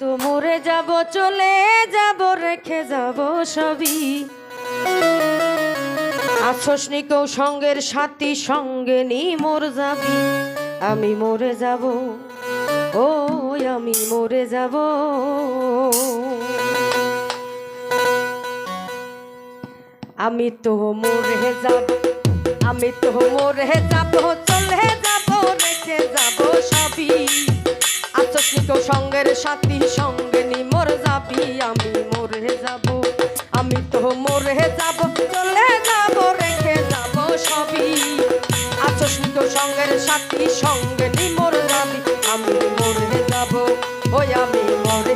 তো মরে যাব, চলে যাব, রেখে যাব সবই। আছস কেউ সঙ্গের সাথী, সঙ্গে নি মোর যাবি। আমি মরে যাব ও আমি মরে যাব। আমি তো মরে যাব, আমি তো মরে যাব সাথী সঙ্গে নি, মোর যাবি, আমি মোরে যাব। আমি তো মোরে যাব, চলে যাব, রেখে যাব সবই। আচস্মিক সঙ্গের সাথী সঙ্গে নি, মোর যাবি আমি মোরে যাব। ওই আমি মরে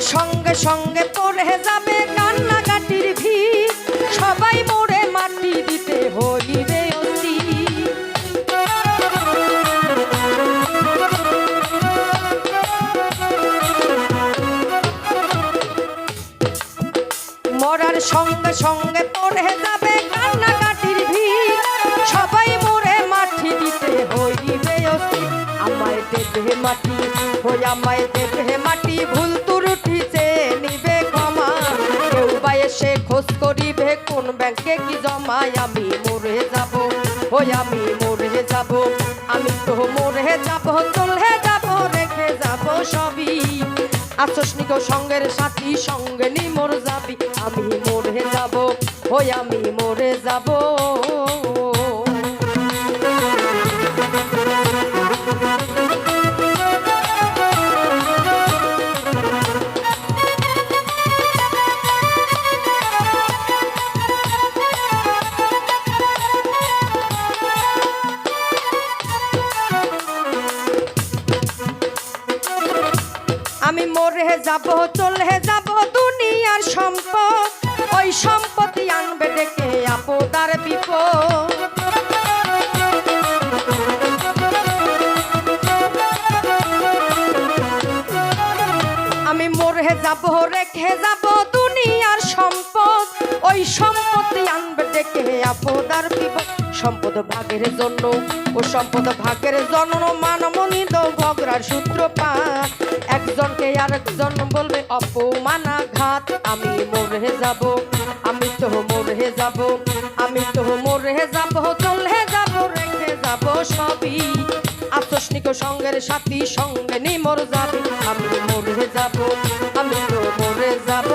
সঙ্গে সঙ্গে পড়ে যাবে কান্নাকাটির ভিড়। সবাই মোড়ে মাটি দিতে হইবে মরার সঙ্গে সঙ্গে পড়ে যাবে কান্নাকাটির ভিড়। সবাই মোড়ে মাটি দিতে হইবে অতি। আমায় দেবে মাটি হই আমায় দেবে মাটি, ভুল ব্যাংকে কি জমাই আমি মরে যাব। ওই আমি মরে যাব। আমি তো মরে যাব, চলে যাব, রেখে যাব সবই। আকস্মিক সঙ্গের সাথী, সঙ্গে নি মোর যাবি। আমি মরে যাব, ওই আমি মরে যাব। মরে যাব, চলে যাব দুনিয়ার সম্পদ। ওই সম্পত্তি আনবে ডেকে আপদার বিপদ। আমি মরে যাব, রেখে যাব দুনিয়ার সম্পদ। ওই সম্পত্তি আনবে ডেকে আপদার বিপদ। সম্পদ ভাগের জন্য ও সম্পদ ভাগের জন্য মানমনিদ ভগরার সূত্রপাত। একজনকে আরেকজন বলবে, অপমানাঘাত, আমি মরে যাব, আমি তো মরে যাব, আমি তো মরে যাব, চলে যাব, রেখে যাব সবই। আকস্মিক সঙ্গের সাথী, সঙ্গে নেই মর যাবে আমি মরে যাব, আমি তো মরে যাব।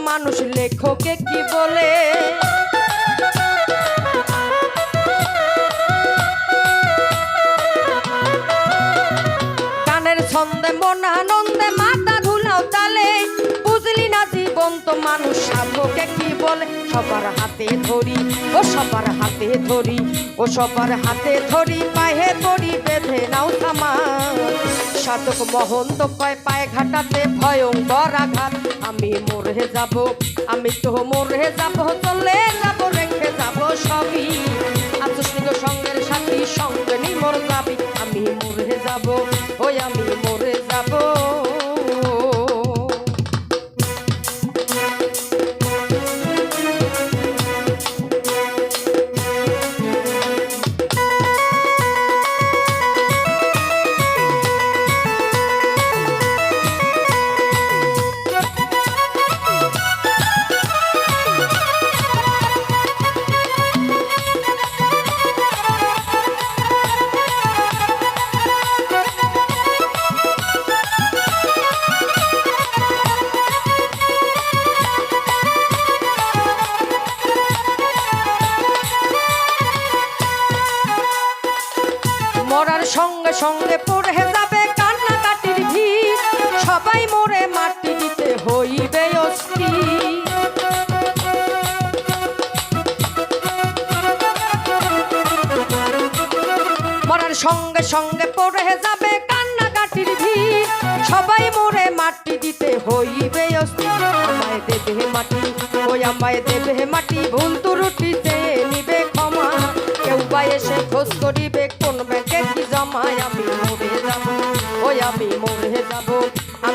মানুষ লেখকে কি বলে? কানের ছন্দে মন না জীবন তো মানুষ সাধকে কি বলে? সবার হাতে ধরি, ও সবার হাতে ধরি, ও সবার হাতে ধরি, পায়ে পড়ি বেঁধে নাও থামা। সাধক মহন্ত কয় পায়ে ঘাটাতে ভয়ঙ্কর আঘাত। আমি মরে যাব, আমি তো মরে যাব, চলে যাব, রেখে যাব সবই। আকস্মিক সঙ্গে সঙ্গে পড়ে যাবে কান্নাকাটির ভিড়। সবাই মোরে মাটি দিতে হইবে অস্থির মরার সঙ্গে সঙ্গে পড়ে যাবে কান্নাকাটির ভিড়। সবাই মোরে মাটি দিতে হইবে অস্থির। আমায় দেবে মাটি, ওই আমায় দেবে মাটি। ভুল ত্রুটিতে নিবে ক্ষমা। কেউ বা এসে খোঁজ করিবে কোন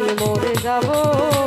আমি মরে যাব।